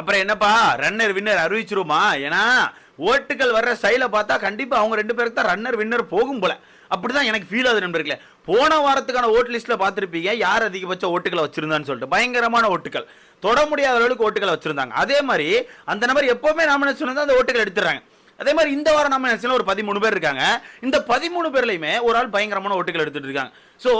அப்புறம் என்னப்பா? Runner winner அறிவிச்சிருமா ஏன்னா ஓட்டுகள் வர்ற ஸ்டைலை பார்த்தா கண்டிப்பா அவங்க ரெண்டு பேருக்கு தான் ரன்னர் வின்னர் போகும் போல. அப்படிதான் எனக்கு ஃபீல் ஆகுது நண்பர்களே. போன வாரத்துக்கான ஓட்டு லிஸ்ட்ல பார்த்துருப்பீங்க யார் அதிகபட்ச ஓட்டுகளை வச்சிருந்தான்னு சொல்லிட்டு. பயங்கரமான ஓட்டுகள். தொட முடியாத அளவுக்கு ஓட்டுகளை வச்சிருந்தாங்க. அதே மாதிரி அந்த நபர் எப்பவுமே நாமினேஷன் வந்து அந்த ஓட்டுகள் எடுத்துறாங்க அதே மாதிரி இந்த வாரம் நாமினேஷன்ல ஒரு பதிமூணு பேர் இருக்காங்க. இந்த பதிமூணு பேர்லையுமே ஒரு ஆள் பயங்கரமான ஓட்டுகள் எடுத்துட்டு இருக்காங்க. ஸோ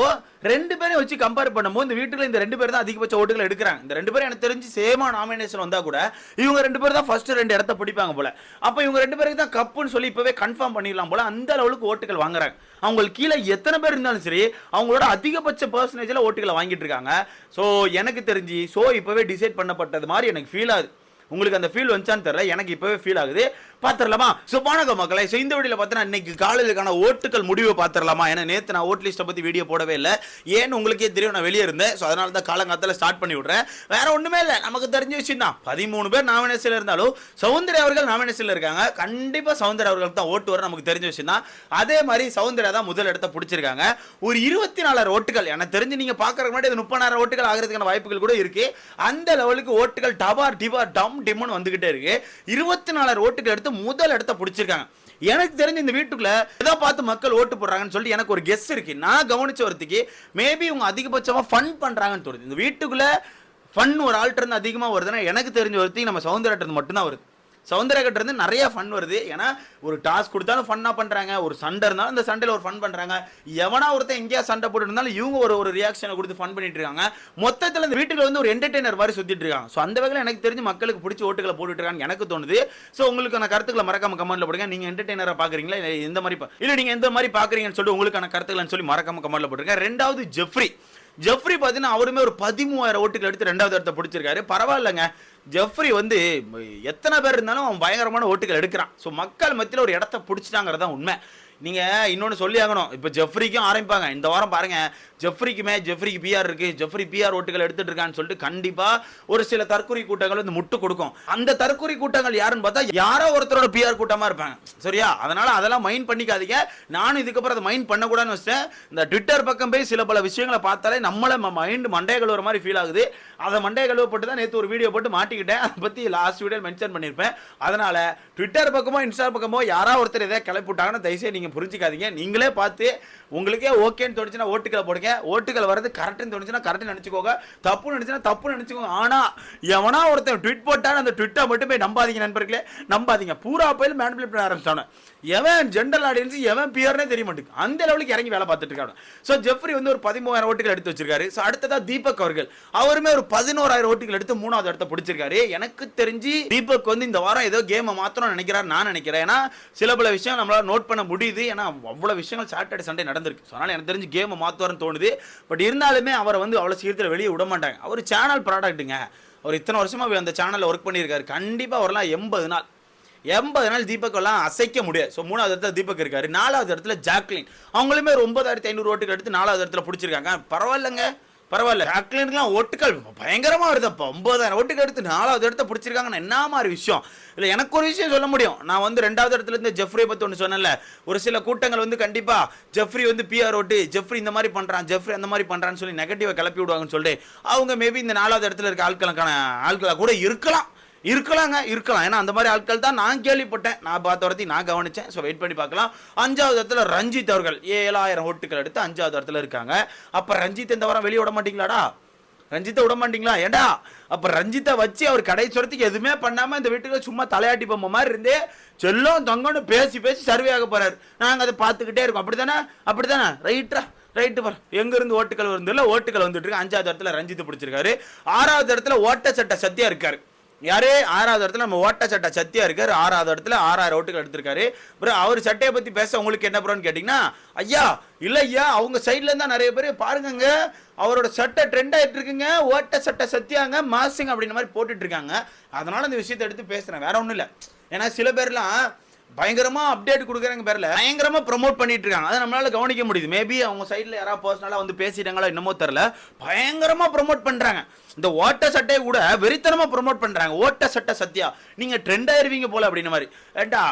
ரெண்டு பேரையும் வச்சு கம்பேர் பண்ணும்போது இந்த வீட்டில் இந்த ரெண்டு பேர் தான் அதிகபட்ச ஓட்டுகள் எடுக்கிறாங்க. இந்த ரெண்டு பேரும் எனக்கு தெரிஞ்சு சேமா நாமினேஷன் வந்தால் கூட இவங்க ரெண்டு பேர் தான் ஃபர்ஸ்ட் ரெண்டு இடத்த பிடிப்பாங்க போல. அப்போ இவங்க ரெண்டு பேருக்கு தான் கப்புன்னு சொல்லி இப்போவே கன்ஃபார்ம் பண்ணிடலாம் போல. அந்த அளவுக்கு ஓட்டுகள் வாங்குறாங்க. அவங்களுக்கு கீழே எத்தனை பேர் இருந்தாலும் சரி அவங்களோட அதிகபட்ச பர்சன்டேஜில் ஓட்டுகளை வாங்கிட்டு இருக்காங்க. ஸோ எனக்கு தெரிஞ்சு ஸோ இப்போவே டிசைட் பண்ணப்பட்டது மாதிரி எனக்கு ஃபீல் ஆகுது. உங்களுக்கு அந்த ஃபீல் வந்துச்சான்னு தெரியல. எனக்கு இப்போவே ஃபீல் ஆகுது. பாத்திரலாமா? ஸோ வணக்கம் மக்களை ஸோ இந்த வீடியோவில் பார்த்தீங்கன்னா இன்னைக்கு காலையிலுக்கான ஓட்டுகள் முடிவை பாத்திரலாமா? ஏன்னா நேற்று நான் ஓட் லிஸ்ட்டை பற்றி வீடியோ போடவே இல்லை. ஏன்னு உங்களுக்கே தெரியும் நான் வெளியே இருந்தேன். ஸோ அதனால தான் காலங்காலத்தில் ஸ்டார்ட் பண்ணி விட்றேன். வேற ஒன்றுமே இல்லை. நமக்கு தெரிஞ்ச விஷயம் தான். பதிமூணு பேர் நாமினேஷனில் இருந்தாலும் சௌந்தர்யா அவர்கள் நாமினேஷனில் இருக்காங்க. கண்டிப்பாக சௌந்தர்யா அவர்களுக்கு தான் ஓட்டு வர நமக்கு தெரிஞ்ச விஷயம் தான். அதே மாதிரி சௌந்தர்யா தான் முதல் இடத்த பிடிச்சிருக்காங்க. ஒரு இருபத்தி நாலாயிரம் ஓட்டுகள் எனக்கு தெரிஞ்சு நீங்கள் பார்க்குறதுக்கு முன்னாடி இது முப்பதாயிரம் ஓட்டுகள் ஆகிறதுக்கான வாய்ப்புகள் கூட இருக்கு. அந்த லெவலுக்கு ஓட்டுகள் டபார் டிபார் டம் டிம்னு வந்துகிட்டே இருக்கு. இருபத்தி நாலாயிரம் ஓட்டுகள் எடுத்து முதல் இடத்த பிடிச்சிருக்காங்க. எனக்கு தெரிஞ்ச இந்த வீட்டுக்குள்ள எதை பார்த்து மக்கள் ஓட்டு போடுறாங்கன்னு சொல்லிட்டு எனக்கு ஒரு கெஸ் இருக்கு. நான் கவனிச்ச ஒருத்திக்கு மேபி இவங்க அதிகபட்சமா ஃபன் பண்றாங்கன்னு தோணுது. இந்த வீட்டுக்குள்ள ஃபன் ஒரு ஆள்கிட்ட இருந்து அதிகமாக வருதுன்னா எனக்கு தெரிஞ்ச ஒருத்தி நம்ம சௌந்தர்யாட்ட மட்டும்தான் வருது. சௌந்தர்யா இருந்து நிறைய ஃபன் வருது. ஏன்னா ஒரு டாஸ்க் கொடுத்தாலும் ஃபன்னாக பண்ணுறாங்க ஒரு சண்டை இருந்தாலும் அந்த சண்டையில் ஒரு ஃபன் பண்ணுறாங்க எவனா ஒருத்தன் எங்கேயா சண்டை போட்டு இருந்தாலும் இவங்க ஒரு ஒரு ரியாக்ஷனை கொடுத்து ஃபன் பண்ணிட்டு இருக்காங்க. மொத்தத்தில் இந்த வீட்டில் வந்து ஒரு என்டர்டைனர் மாதிரி சுற்றிட்டு இருக்காங்க. ஸோ அந்த வகையில் எனக்கு தெரிஞ்சு மக்களுக்கு பிடிச்ச ஓட்டுகளை போட்டுட்டு இருக்காங்க எனக்கு தோணுது. ஸோ உங்களுக்கான கருத்துக்களை மறக்காம கமெண்ட்ல போடுங்க. நீங்கள் என்டர்டைனரா பார்க்குறீங்களா இல்லை எந்த மாதிரி பா- நீங்கள் எந்த மாதிரி பார்க்குறீங்கன்னு சொல்லிட்டு உங்களுக்கான கருத்துக்கள்னு சொல்லி மறக்காம கமெண்ட்ல போட்டுருங்க. ரெண்டாவது ஜெஃப்ரி ஜெஃப்ரி பார்த்தீங்கன்னா அவருமே ஒரு பதிமூவாயிரம் ஓட்டுகள் எடுத்து ரெண்டாவது இடத்த பிடிச்சிருக்காரு. பரவாயில்லைங்க. ஜெஃப்ரி வந்து எத்தனை பேர் இருந்தாலும் அவன் பயங்கரமான ஓட்டுகள் எடுக்கிறான். ஸோ மக்கள் மத்தியில் ஒரு இடத்த பிடிச்சிட்டாங்கிறது தான் உண்மை. நீங்கள் இன்னொன்று சொல்லி ஆகணும் இப்போ ஜெஃப்ரிக்கும் ஆரம்பிப்பாங்க. இந்த வாரம் பாருங்க. ஜெஃப்ரிக்குமே ஜெஃப்ரிக்கு பிஆர் இருக்கு. ஜெஃப்ரி பிஆர் ஓட்டுகள் எடுத்துட்டு இருக்கான்னு சொல்லிட்டு கண்டிப்பாக ஒரு சில தற்கொலை கூட்டங்கள் வந்து முட்டு கொடுக்கும். அந்த தற்கொலை கூட்டங்கள் யாருன்னு பார்த்தா யாரோ ஒருத்தரோட பிஆர் கூட்டமாக இருப்பாங்க. சரியா? அதனால அதெல்லாம் மைண்ட் பண்ணிக்காதீங்க. நானும் இதுக்கப்புறம் அதை மைண்ட் பண்ணக்கூடாதுன்னு வச்சேன் இந்த ட்விட்டர் பக்கம் போய் சில பல விஷயங்களை பார்த்தாலே நம்மளை மைண்ட் மண்டைய கழுவுற மாதிரி ஃபீல் ஆகுது. அதை மண்டைய கழுவப்பட்டு தான் நேற்று ஒரு வீடியோ போட்டு மாட்டிக்கிட்டேன். அதை பற்றி லாஸ்ட் வீடியோ மென்ஷன் பண்ணியிருப்பேன் அதனால ட்விட்டர் பக்கமோ இன்ஸ்டா பக்கமோ யாரோ ஒருத்தர் எதாவது கிளப்பி விட்டாங்கன்னா தயவுசெய்து நீங்கள் புரிஞ்சுக்காதீங்க. நீங்களே பார்த்து உங்களுக்கே ஓகேன்னு தோணுச்சுன்னா ஓட்டுகளை போடுங்க. ஓட்டுகள் வரது கரெக்ட்னு தோணுச்சுன்னா கரெக்ட்னு நினச்சிக்கோங்க. தப்புன்னு நினச்சுன்னா தப்புன்னு நினச்சிக்கோங்க. ஆனால் எவனா ஒருத்தன் ட்விட் போட்டான்னு அந்த ட்விட்டை மட்டும் போய் நம்பாதீங்க நண்பர்களே. நம்பாதீங்க. பூரா போய் மேனிபுலேட் பண்ண ஆரம்பிச்சானே. எவன் ஜென்ரல் ஆடியன்ஸ் எவன் பியர்னே தெரிய மாட்டேங்குது. அந்த லெவலுக்கு இறங்கி வேலை பார்த்துட்டு இருக்காங்க ஸோ ஜெஃப்ரி வந்து ஒரு பதிமூவாயிரம் ஓட்டுகள் எடுத்து வச்சிருக்காரு. ஸோ அடுத்ததா தீபக் அவர்கள். அவருமே ஒரு பதினோராயிரம் ஓட்டுகள் எடுத்து மூணாவது இடத்த பிடிச்சிருக்காரு. எனக்கு தெரிஞ்சு தீபக் வந்து இந்த வாரம் ஏதோ கேமை மாத்திரம் நினைக்கிறாரு நான் நினைக்கிறேன். ஏன்னா சில பல விஷயம் நம்மளால நோட் பண்ண முடியுது. ஏன்னா அவ்வளோ விஷயங்கள் சாட்டர்டே சண்டே நடந்திருக்கு. ஸோ அதனால் எனக்கு தெரிஞ்சு கேமை மாற்றுவார்னு தோணுது. பட் இருந்தாலுமே அவரை வந்து அவ்வளோ சீக்கிரத்தில் வெளியே விட மாட்டாங்க. அவர் சேனல் ப்ராடக்ட்டுங்க அவர் இத்தனை வருஷமா அந்த சேனலில் ஒர்க் பண்ணியிருக்காரு. கண்டிப்பாக அவரெல்லாம் எண்பது நாள். எண்பது நாள் தீபக்கெல்லாம் அசைக்க முடியாது. ஸோ மூணாவது இடத்துல தீபக் இருக்காரு. நாலாவது இடத்துல ஜாக்லின். அவங்களுமே ஒரு ஒன்பதாயிரத்தி ஐநூறு ஓட்டுக்கு எடுத்து நாலாவது இடத்துல பிடிச்சிருக்காங்க. பரவாயில்லைங்க. பரவாயில்ல. ஜாக்லினுக்குலாம் ஓட்டுகள் பயங்கரமாக வருதப்பா ஒன்பதாயிரம் ஓட்டுகள் எடுத்து நாலாவது இடத்த பிடிச்சிருக்காங்கன்னு என்ன மாதிரி விஷயம்? இல்லை எனக்கு ஒரு விஷயம் சொல்ல முடியும். நான் வந்து ரெண்டாவது இடத்துல இருந்து ஜெஃப்ரி பற்றி ஒன்று சொன்னேன்ல. ஒரு சில கூட்டங்கள் வந்து கண்டிப்பாக ஜெஃப்ரி வந்து பிஆர் ஓட்டு ஜெஃப்ரி இந்த மாதிரி பண்ணுறான் ஜெஃப்ரி அந்த மாதிரி பண்ணுறான்னு சொல்லி நெகட்டிவாக கிளப்பி விடுவாங்கன்னு சொல்லிட்டு அவங்க மேபி இந்த நாலாவது இடத்துல இருக்க ஆட்களுக்கான ஆட்களாக கூட இருக்கலாம். இருக்கலாங்க இருக்கலாம். ஏன்னா அந்த மாதிரி ஆட்கள் தான் நான் கேள்விப்பட்டேன். நான் பார்த்த வரத்தையும் நான் கவனிச்சேன். ஸோ வெயிட் பண்ணி பார்க்கலாம். அஞ்சாவது இடத்துல ரஞ்சித் அவர்கள். ஏழாயிரம் ஓட்டுகள் எடுத்து அஞ்சாவது இடத்துல இருக்காங்க. அப்போ ரஞ்சித் இந்த வாரம் வெளியே விட மாட்டீங்களாடா? ரஞ்சித்தை விட மாட்டீங்களா? ஏண்டா? அப்போ ரஞ்சித்தை வச்சு அவர் கடை சொரத்துக்கு எதுவுமே பண்ணாமல் இந்த வீட்டுக்கு சும்மா தலையாட்டி பொம்மை மாதிரி இருந்தே செல்லும் தொங்கன்னு பேசி பேசி சர்வே ஆக போகிறார் நாங்கள் அதை பார்த்துக்கிட்டே இருக்கோம். அப்படி தானே ரைட்டா ரைட்டு பார் எங்கேருந்து ஓட்டுகள் வந்து இல்ல ஓட்டுகள் வந்துட்டு இருக்கு. அஞ்சாவது இடத்துல ரஞ்சித்து பிடிச்சிருக்காரு. ஆறாவது இடத்துல ஓட்ட சட்ட சத்தியா இருக்காரு. யார்? ஆறாவது இடத்துல நம்ம ஓட்ட சட்டை சத்தியா இருக்காரு. ஆறாவது இடத்துல ஆறாயிரம் ஓட்டுகள் எடுத்திருக்காரு. அப்புறம் அவர் சட்டையை பத்தி பேச உங்களுக்கு என்ன ப்ரோன்னு கேட்டீங்கன்னா ஐயா இல்ல ஐயா அவங்க சைட்ல இருந்தா நிறைய பேர் பாருங்கங்க அவரோட சட்டை ட்ரெண்ட் ஆயிட்டு இருக்குங்க. ஓட்ட சட்டை சத்தியாங்க மாசிங் அப்படின்ற மாதிரி போட்டுட்டு இருக்காங்க. அதனால இந்த விஷயத்தை எடுத்து பேசுறேன். வேற ஒண்ணும் இல்லை. ஏன்னா சில பேர்லாம் பயங்கரமா அப்டேட் கொடுக்குறாங்க பேர்ல. பயங்கரமா ப்ரோமோட் பண்ணிட்டு இருக்காங்க அதை நம்மளால கவனிக்க முடியுது. மேபி அவங்க சைட்ல யாராவது பர்சனலா வந்து பேசிட்டாங்களோ என்னமோ தெரியல. பயங்கரமா ப்ரோமோட் பண்றாங்க. இந்த ஓட்ட சட்டையை கூட வெறித்தனமா ப்ரோமோட் பண்றாங்க. ஓட்ட சட்டை சத்யா நீங்க ட்ரெண்ட் ஆயிருவீங்க போல அப்படின்னு மாதிரி. ஏண்டா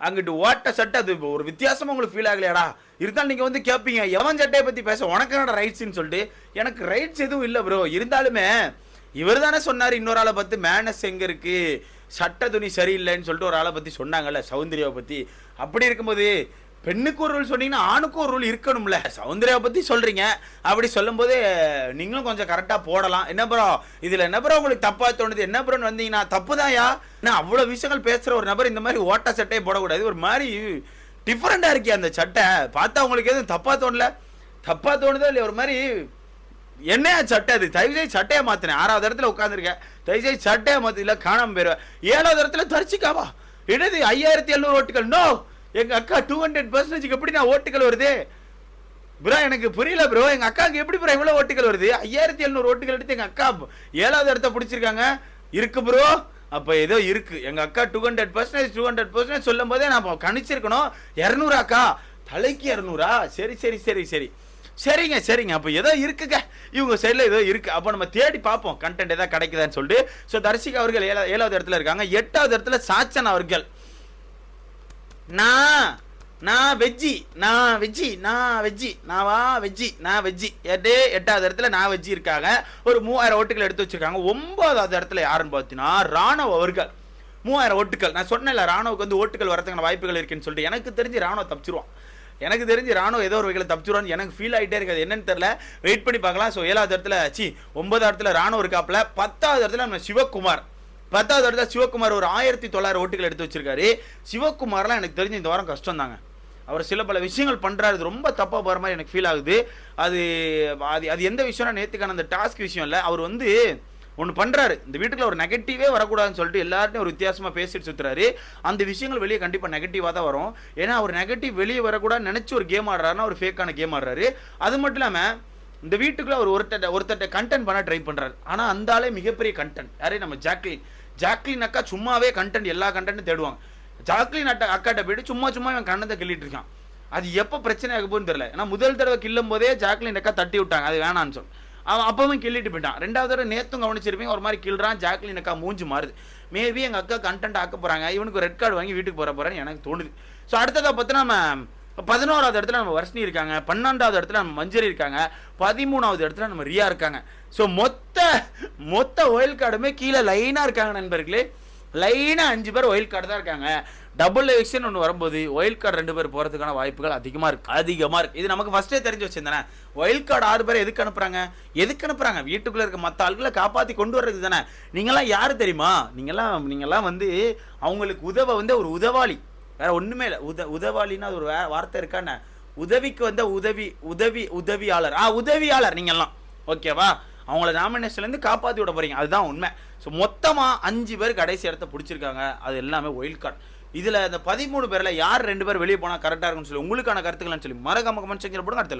அங்கிட்டு ஓட்ட சட்டை அது ஒரு வித்தியாசமா உங்களுக்கு ஃபீல் ஆகலையாடா? இருந்தாலும் நீங்க வந்து கேட்பீங்க எவன் சட்டையை பத்தி பேச உனக்கு என்னடா ரைட்ஸ்னு சொல்லிட்டு. எனக்கு ரைட்ஸ் எதுவும் இல்லை ப்ரோ இருந்தாலுமே இவர் தானே சொன்னார் இன்னொரு ஆளை பார்த்து மேனஸ் எங்க இருக்கு? சட்ட துணி சரியில்லைன்னு சொல்லிட்டு ஒரு ஆளை பத்தி சொன்னாங்கல்ல சௌந்தர்யாவை பத்தி. அப்படி இருக்கும்போது பெண்ணுக்கு ஒரு ரூல் சொன்னீங்கன்னா ஆணுக்கும் ஒரு ரூல் இருக்கணும்ல. சௌந்தர்யாவை பத்தி சொல்றீங்க. அப்படி சொல்லும்போது நீங்களும் கொஞ்சம் கரெக்டா போடலாம். என்ன ப்ரோ இதுல என்ன ப்ரோ உங்களுக்கு தப்பா தோணுது? என்ன ப்ரோன்னு வந்தீங்கன்னா தப்புதான்யா? நான் அவ்வளவு விஷயங்கள் பேசுற ஒரு நபர் இந்த மாதிரி ஓட்ட சட்டையை போடக்கூடாது. ஒரு மாதிரி டிஃப்ரெண்டா இருக்கே அந்த சட்டை. பார்த்தா உங்களுக்கு எதுவும் தப்பா தோணல? தப்பா தோணுதோ இல்லையா? ஒரு மாதிரி என்னையா சட்டை அது? தயவு செய்து சட்டையை மாத்தினேன் ஆறாவது இடத்துல உட்காந்துருக்கேன் தயவு செய்து சட்டையை மாத்தி. இல்ல காணாம போயிருவேன் ஏழாவது இடத்துல தரிச்சிக்காவா என்னது ஐயாயிரத்தி எழுநூறு ஓட்டுகள்? நோ எங்க அக்கா டூ ஹண்ட்ரட் பர்சன்டேஜ் எப்படி நான் ஓட்டுகள் வருது? ப்ரோ எனக்கு புரியல ப்ரோ எங்க அக்காவுக்கு எப்படி ப்ரோ இவ்வளவு ஓட்டுகள் வருது? ஐயாயிரத்தி எழுநூறு ஓட்டுகள் எடுத்து எங்க அக்கா ஏழாவது இடத்த பிடிச்சிருக்காங்க. இருக்கு ப்ரோ அப்ப ஏதோ இருக்கு. எங்க அக்கா two hundred percentage two hundred percentage சொல்லும் போதே நான் கணிச்சிருக்கணும். இரநூறு அக்கா. தலைக்கு இரநூறா? சரி சரி சரி சரி. சரிங்க சரிங்க. அப்போ ஏதோ இருக்குங்க. இவங்க சைடில் ஏதோ இருக்குது அப்போ நம்ம தேடி பார்ப்போம். கண்டென்ட் ஏதாவது கிடைக்குதான்னு சொல்லிட்டு. ஸோ தர்ஷிகா அவர்கள் ஏழா ஏழாவது இடத்துல இருக்காங்க. எட்டாவது இடத்துல சாச்சன் அவர்கள். நான் நான் வெஜ்ஜி நான் வெஜ்ஜி நான் வெஜ்ஜி நான் வா வெஜ்ஜி நான் வெஜ்ஜி. எட்டே எட்டாவது இடத்துல நான் வெஜ்ஜி இருக்காங்க. ஒரு மூவாயிரம் ஓட்டுகள் எடுத்து வச்சிருக்காங்க. ஒன்பதாவது இடத்துல யாருன்னு பார்த்தீங்கன்னா ராணுவ அவர்கள். மூவாயிரம் ஓட்டுகள். நான் சொன்னேன்ல ராணுவுக்கு வந்து ஓட்டுகள் வரதுக்கான வாய்ப்புகள் இருக்குன்னு சொல்லிட்டு. எனக்கு தெரிஞ்சு ராணுவ தப்பிச்சிருவான். எனக்கு தெரிஞ்சு ராணுவம் ஏதோ ஒரு வகையில் தப்பிச்சிருவான்னு எனக்கு ஃபீல் ஆகிட்டே இருக்காது. என்னன்னு தெரியல. வெயிட் பண்ணி பார்க்கலாம். ஸோ ஏழாவது இடத்துல சி ஒன்பதாவது இடத்துல ராணுவம் இருக்காப்புல. பத்தாவது இடத்துல நம்ம சிவகுமார். பத்தாவது இடத்துல சிவகுமார் ஒரு ஆயிரத்தி தொள்ளாயிரம் ஓட்டுகள் எடுத்து வச்சிருக்காரு. சிவகுமார்லாம் எனக்கு தெரிஞ்சு இந்த வாரம் கஷ்டம் தாங்க அவர் சில பல விஷயங்கள் பண்ணுறாரு ரொம்ப தப்பாக போகிற மாதிரி எனக்கு ஃபீல் ஆகுது. அது அது அது எந்த விஷயம்னா நேற்றுக்கான அந்த டாஸ்க் விஷயம் இல்லை. அவர் வந்து ஒன்று பண்ணுறாரு இந்த வீட்டுக்குள்ள ஒரு நெகட்டிவே வரக்கூடாதுன்னு சொல்லிட்டு எல்லாருமே ஒரு வித்தியாசமாக பேசிட்டு சுற்றுறாரு அந்த விஷயங்கள் வெளியே கண்டிப்பாக நெகட்டிவாக தான் வரும். ஏன்னா அவர் நெகட்டிவ் வெளியே வரக்கூடாதுன்னு நினச்சி ஒரு கேம் ஆடுறாருன்னா ஒரு ஃபேக்கான கேம் ஆடுறாரு. அது மட்டும் இல்லாமல் இந்த வீட்டுக்குள்ள அவர் ஒருத்தட்ட ஒருத்தட்ட கண்டென்ட் பண்ண ட்ரை பண்ணுறாரு ஆனால் அந்த ஆளே மிகப்பெரிய கண்டென்ட் யாரே நம்ம ஜாக்லின். ஜாக்லின் அக்கா சும்மாவே கண்டென்ட் எல்லா கண்டென்ட்டும் தேடுவாங்க. ஜாக்லின் அட்டா அக்காட்ட போயிட்டு சும்மா சும்மா இவன் கண்ணத்தை கிள்ளிட்டு இருக்கான். அது எப்போ பிரச்சனை ஆக போகுதுன்னு தெரியல. ஏன்னா முதல் தடவை கிள்ளும் போதே ஜாக்லின் அக்கா தட்டி விட்டாங்க. அது வேணான்னு சொல்லி. அவன் அப்பவும் கிள்ளிட்டு போயிட்டான். ரெண்டாவது தடவை நேத்தும் கவனிச்சிருப்பீங்க ஒரு மாதிரி கிள்றான் ஜாக்லின் அக்கா மூஞ்சி மாறுது. மேபி எங்கள் அக்கா கண்டென்ட் ஆக்க போகிறாங்க இவனுக்கு ரெட் கார்டு வாங்கி வீட்டுக்கு போகிற போகிறேன்னு எனக்கு தோணுது. ஸோ அடுத்ததை பார்த்தோன்னா நம்ம பதினோராவது இடத்துல நம்ம வர்ஷினி இருக்காங்க பன்னெண்டாவது இடத்துல நம்ம மஞ்சரி இருக்காங்க பதிமூணாவது இடத்துல நம்ம ரியா இருக்காங்க. ஸோ மொத்த மொத்த ஒயில் கார்டுமே கீழே லைனாக இருக்காங்க நண்பர்களே. லைனாக அஞ்சு பேர் ஒயில் கார்டு தான் இருக்காங்க. டபுள் எலெக்ஷன் ஒன்று வரும்போது ஒயில் கார்டு ரெண்டு பேர் போகிறதுக்கான வாய்ப்புகள் அதிகமாக இருக்கு. அதிகமாக இருக்கு. இது நமக்கு ஃபஸ்ட்டே தெரிஞ்சு வச்சிருந்தேன் ஒயில் கார்டு ஆறு பேர் எதுக்கு அனுப்புகிறாங்க எதுக்கு அனுப்புகிறாங்க வீட்டுக்குள்ளே இருக்க மற்ற ஆட்களை காப்பாற்றி கொண்டு வர்றது தானே. நீங்களாம் யார் தெரியுமா? நீங்களாம் நீங்களாம் வந்து அவங்களுக்கு உதவ வந்து ஒரு உதவாளி. வேற ஒன்றுமே இல்லை. உத உதவாளின்னா அது ஒரு வே- வார்த்தை இருக்காண்ணே உதவிக்கு வந்த உதவி உதவி உதவியாளர். ஆ உதவியாளர் நீங்கள்லாம் ஓகேவா? அவங்கள நாமினேஷன்லேருந்து காப்பாற்றி விட போகிறீங்க அதுதான் உண்மை. ஸோ மொத்தமாக அஞ்சு பேர் கடைசி இடத்த பிடிச்சிருக்காங்க. அது எல்லாமே ஒயில் கார்டு இதில் அந்த பதிமூணு பேரில் யார் ரெண்டு பேர் வெளியே போனால் கரெக்டாக இருக்கும்னு சொல்லி உங்களுக்கான கருத்துக்கள்னு சொல்லி மறக்காம கமெண்ட் செஞ்சு போடுங்க அடுத்த